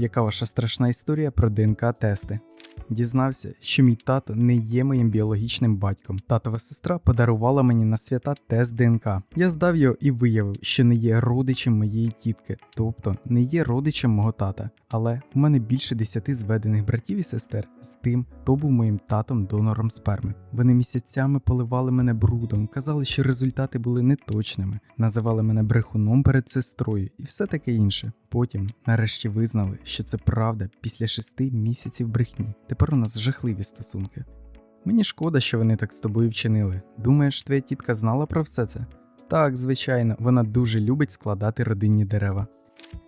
Яка ваша страшна історія про ДНК-тести? Дізнався, що мій тато не є моїм біологічним батьком. Татова сестра подарувала мені на свята тест ДНК. Я здав його і виявив, що не є родичем моєї тітки, тобто не є родичем мого тата. Але у мене більше десяти зведених братів і сестер з тим, хто був моїм татом донором сперми. Вони місяцями поливали мене брудом, казали, що результати були неточними, називали мене брехуном перед сестрою і все таке інше. Потім, нарешті, визнали, що це правда після шести місяців брехні. Тепер у нас жахливі стосунки. Мені шкода, що вони так з тобою вчинили. Думаєш, твоя тітка знала про все це? Так, звичайно, вона дуже любить складати родинні дерева.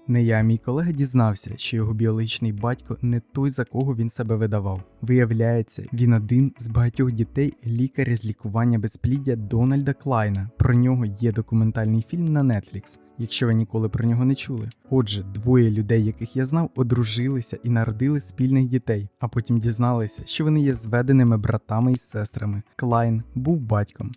Не я, мій колега дізнався, що його біологічний батько не той, за кого він себе видавав. Виявляється, він один з багатьох дітей лікаря з лікування безпліддя Дональда Клайна. Про нього є документальний фільм на Netflix, якщо ви ніколи про нього не чули. Отже, двоє людей, яких я знав, одружилися і народили спільних дітей, а потім дізналися, що вони є зведеними братами і сестрами. Клайн був батьком.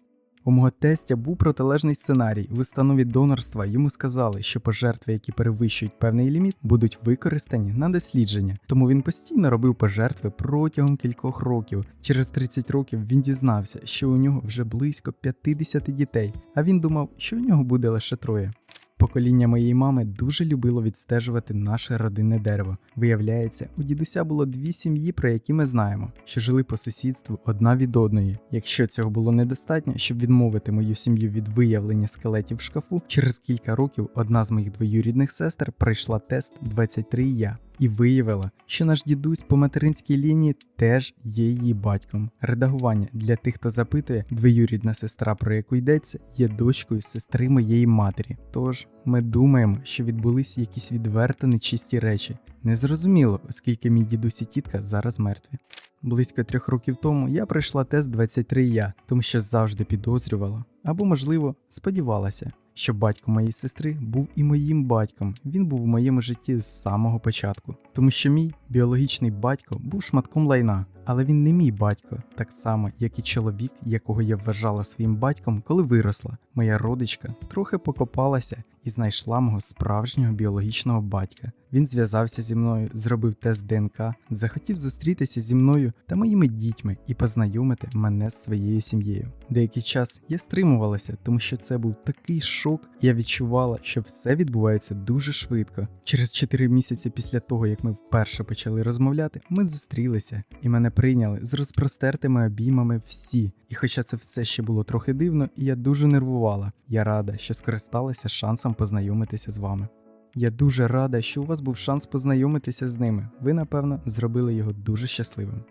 У мого тестя був протилежний сценарій. В установі донорства йому сказали, що пожертви, які перевищують певний ліміт, будуть використані на дослідження. Тому він постійно робив пожертви протягом кількох років. Через 30 років він дізнався, що у нього вже близько 50 дітей, а він думав, що у нього буде лише троє. Покоління моєї мами дуже любило відстежувати наше родинне дерево. Виявляється, у дідуся було дві сім'ї, про які ми знаємо, що жили по сусідству одна від одної. Якщо цього було недостатньо, щоб відмовити мою сім'ю від виявлення скелетів в шкафу, через кілька років одна з моїх двоюрідних сестер пройшла тест 23 я. І виявила, що наш дідусь по материнській лінії теж є її батьком. Редагування для тих, хто запитує, двоюрідна сестра, про яку йдеться, є дочкою сестри моєї матері. Тож ми думаємо, що відбулись якісь відверто нечисті речі. Незрозуміло, оскільки мій дідусь і тітка зараз мертві. Близько трьох років тому я пройшла тест 23 я, тому що завжди підозрювала, або, можливо, сподівалася, що батько моєї сестри був і моїм батьком. Він був у моєму житті з самого початку, тому що мій біологічний батько був шматком лайна, але він не мій батько, так само, як і чоловік, якого я вважала своїм батьком, коли виросла. Моя родичка трохи покопалася і знайшла мого справжнього біологічного батька. Він зв'язався зі мною, зробив тест ДНК, захотів зустрітися зі мною та моїми дітьми і познайомити мене з своєю сім'єю. Деякий час я стримувалася, тому що це був такий шок, я відчувала, що все відбувається дуже швидко. Через 4 місяці після того, як ми вперше почали розмовляти, ми зустрілися і мене прийняли з розпростертими обіймами всі. І хоча це все ще було трохи дивно, і я дуже нервувала, я рада, що скористалася шансом познайомитися з вами. Я дуже рада, що у вас був шанс познайомитися з ними. Ви, напевно, зробили його дуже щасливим.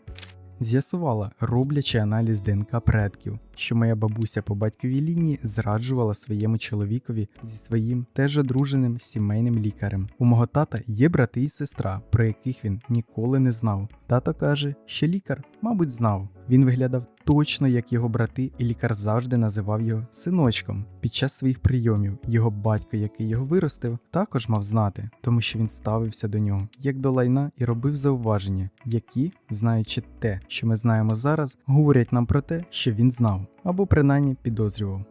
З'ясувала, роблячи аналіз ДНК предків, що моя бабуся по батьковій лінії зраджувала своєму чоловікові зі своїм теж одруженим сімейним лікарем. У мого тата є брати і сестра, про яких він ніколи не знав. Тато каже, що лікар, мабуть, знав. Він виглядав точно як його брати, і лікар завжди називав його синочком. Під час своїх прийомів його батько, який його виростив, також мав знати, тому що він ставився до нього як до лайна і робив зауваження, які, знаючи те, що ми знаємо зараз, говорять нам про те, що він знав або принаймні підозрював.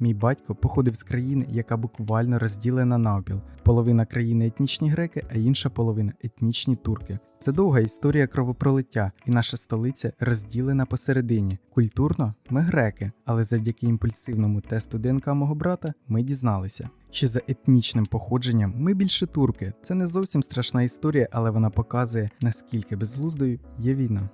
Мій батько походив з країни, яка буквально розділена навпіл. Половина країни етнічні греки, а інша половина етнічні турки. Це довга історія кровопролиття, і наша столиця розділена посередині. Культурно ми греки, але завдяки імпульсивному тесту ДНК мого брата ми дізналися, що за етнічним походженням ми більше турки. Це не зовсім страшна історія, але вона показує, наскільки безглуздою є війна.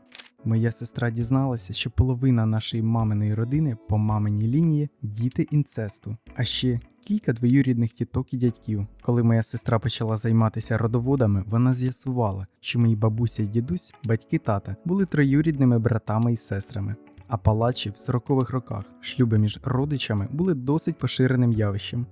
Моя сестра дізналася, що половина нашої маминої родини по маминій лінії діти інцесту, а ще кілька двоюрідних тіток і дядьків. Коли моя сестра почала займатися родоводами, вона з'ясувала, що мої бабуся і дідусь, батьки тата, були троюрідними братами і сестрами. А палачі в 40-х роках шлюби між родичами були досить поширеним явищем.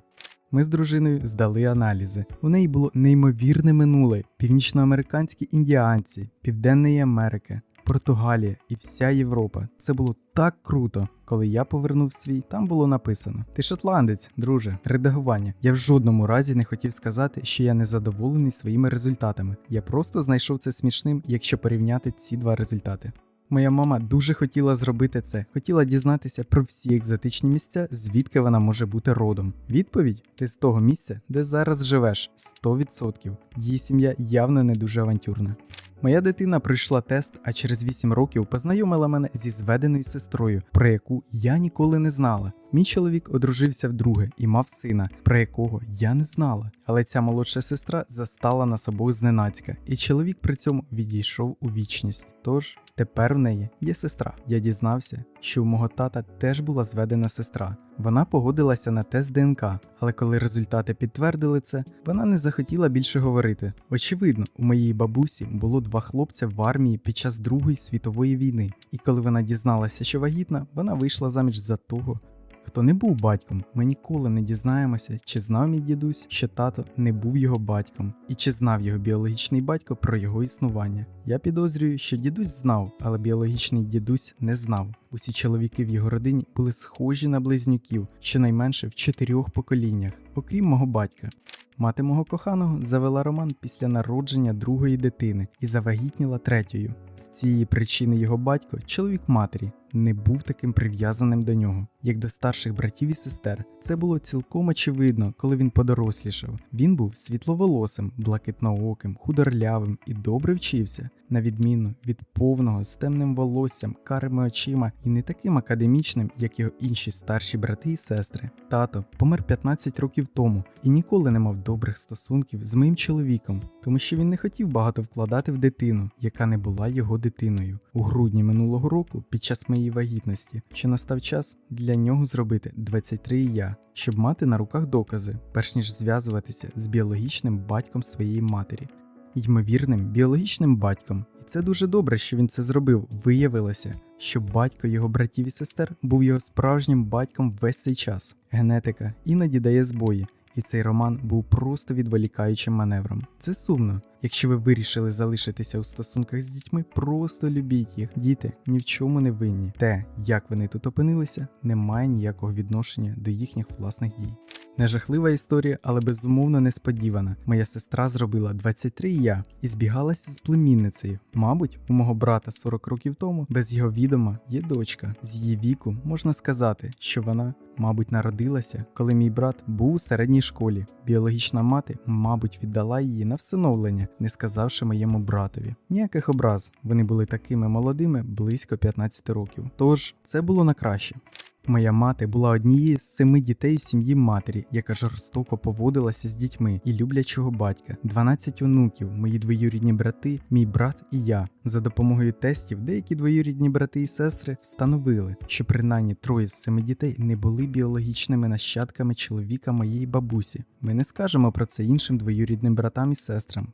Ми з дружиною здали аналізи. У неї було неймовірне минуле: північноамериканські індіанці, Південної Америки, Португалія і вся Європа. Це було так круто. Коли я повернув свій, там було написано: Ти шотландець, друже, редагування. Я в жодному разі не хотів сказати, що я не задоволений своїми результатами. Я просто знайшов це смішним, якщо порівняти ці два результати. Моя мама дуже хотіла зробити це, хотіла дізнатися про всі екзотичні місця, звідки вона може бути родом. Відповідь: ти з того місця, де зараз живеш, 100%. Її сім'я явно не дуже авантюрна. Моя дитина пройшла тест, а через 8 років познайомила мене зі зведеною сестрою, про яку я ніколи не знала. Мій чоловік одружився вдруге і мав сина, про якого я не знала. Але ця молодша сестра застала нас обох зненацька, і чоловік при цьому відійшов у вічність. Тож тепер в неї є сестра. Я дізнався, що у мого тата теж була зведена сестра. Вона погодилася на тест ДНК, але коли результати підтвердили це, вона не захотіла більше говорити. Очевидно, у моїй бабусі було два хлопця в армії під час Другої світової війни, і коли вона дізналася, що вагітна, вона вийшла заміж за того. Хто не був батьком, ми ніколи не дізнаємося, чи знав мій дідусь, що тато не був його батьком, і чи знав його біологічний батько про його існування. Я підозрюю, що дідусь знав, але біологічний дідусь не знав. Усі чоловіки в його родині були схожі на близнюків, щонайменше в чотирьох поколіннях, окрім мого батька. Мати мого коханого завела роман після народження другої дитини і завагітніла третьою. З цієї причини його батько, чоловік матері, не був таким прив'язаним до нього, як до старших братів і сестер. Це було цілком очевидно, коли він подорослішав. Він був світловолосим, блакитнооким, худорлявим і добре вчився, на відміну від повного з темним волоссям, карими очима і не таким академічним, як його інші старші брати і сестри. Тато помер 15 років тому і ніколи не мав добрих стосунків з моїм чоловіком, тому що він не хотів багато вкладати в дитину, яка не була його дитиною. У грудні минулого року, під час моєї вагітності, що настав час для нього зробити 23 і я, щоб мати на руках докази, перш ніж зв'язуватися з біологічним батьком своєї матері. Ймовірним біологічним батьком, і це дуже добре, що він це зробив. Виявилося, що батько його братів і сестер був його справжнім батьком весь цей час. Генетика іноді дає збої, і цей роман був просто відволікаючим маневром. Це сумно. Якщо ви вирішили залишитися у стосунках з дітьми, просто любіть їх. Діти ні в чому не винні. Те, як вони тут опинилися, не має ніякого відношення до їхніх власних дій. Не жахлива історія, але безумовно несподівана. Моя сестра зробила 23 і я і збігалася з племінницею. Мабуть, у мого брата 40 років тому, без його відома, є дочка. З її віку можна сказати, що вона, мабуть, народилася, коли мій брат був у середній школі. Біологічна мати, мабуть, віддала її на всиновлення, не сказавши моєму братові. Ніяких образ, вони були такими молодими близько 15 років. Тож це було на краще. Моя мати була однією з семи дітей сім'ї матері, яка жорстоко поводилася з дітьми і люблячого батька, 12 онуків, мої двоюрідні брати, мій брат і я. За допомогою тестів деякі двоюрідні брати і сестри встановили, що принаймні троє з семи дітей не були біологічними нащадками чоловіка моєї бабусі. Ми не скажемо про це іншим двоюрідним братам і сестрам.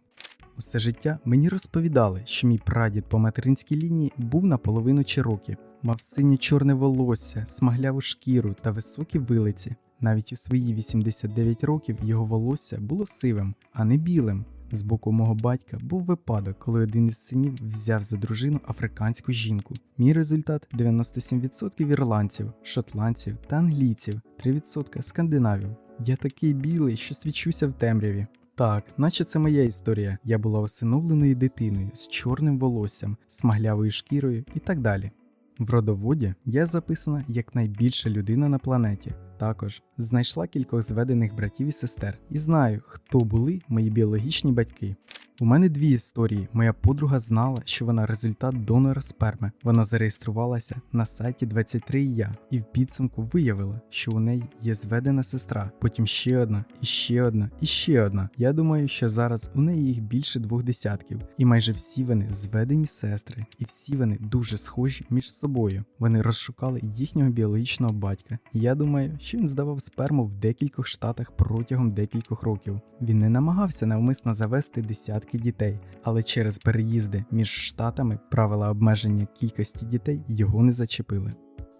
Усе життя мені розповідали, що мій прадід по материнській лінії був наполовину чирокі, мав синє чорне волосся, смагляву шкіру та високі вилиці. Навіть у свої 89 років його волосся було сивим, а не білим. З боку мого батька був випадок, коли один із синів взяв за дружину африканську жінку. Мій результат 97% ірландців, шотландців та англійців, 3% скандинавів. Я такий білий, що свічуся в темряві. Так, наче це моя історія. Я була усиновленою дитиною з чорним волоссям, смаглявою шкірою і так далі. В родоводі я записана як найбільша людина на планеті. Також знайшла кількох зведених братів і сестер і знаю, хто були мої біологічні батьки. У мене дві історії. Моя подруга знала, що вона результат донора сперми. Вона зареєструвалася на сайті 23 я і в підсумку виявила, що у неї є зведена сестра, потім ще одна, і ще одна, і ще одна. Я думаю, що зараз у неї їх більше двох десятків, і майже всі вони зведені сестри, і всі вони дуже схожі між собою. Вони розшукали їхнього біологічного батька. Я думаю, що він здавав сперму в декількох штатах протягом декількох років. Він не намагався навмисно завести десятки дітей, але через переїзди між штатами правила обмеження кількості дітей його не зачепили.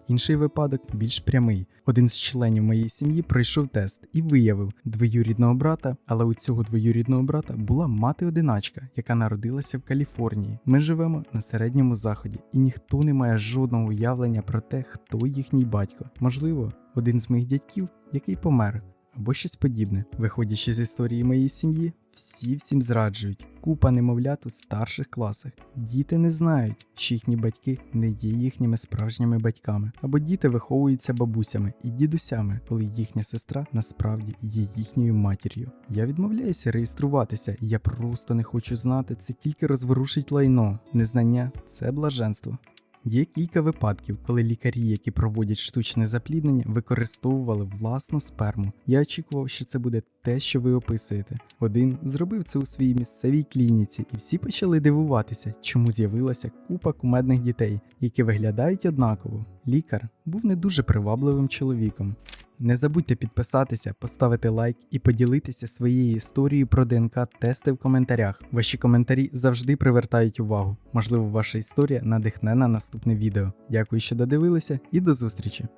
Інший випадок більш прямий. Один з членів моєї сім'ї пройшов тест і виявив двоюрідного брата, але у цього двоюрідного брата була мати-одиначка, яка народилася в Каліфорнії. Ми живемо на середньому заході, і ніхто не має жодного уявлення про те, хто їхній батько. Можливо, один з моїх дядьків, який помер. Або щось подібне. Виходячи з історії моєї сім'ї, всі всім зраджують. Купа немовлят у старших класах. Діти не знають, що їхні батьки не є їхніми справжніми батьками, або діти виховуються бабусями і дідусями, коли їхня сестра насправді є їхньою матір'ю. Я відмовляюся реєструватися, я просто не хочу знати. Це тільки розворушить лайно. Незнання це блаженство. Є кілька випадків, коли лікарі, які проводять штучне запліднення, використовували власну сперму. Я очікував, що це буде те, що ви описуєте. Один зробив це у своїй місцевій клініці, і всі почали дивуватися, чому з'явилася купа кумедних дітей, які виглядають однаково. Лікар був не дуже привабливим чоловіком. Не забудьте підписатися, поставити лайк і поділитися своєю історією про ДНК-тести в коментарях. Ваші коментарі завжди привертають увагу. Можливо, ваша історія надихне на наступне відео. Дякую, що додивилися, і до зустрічі!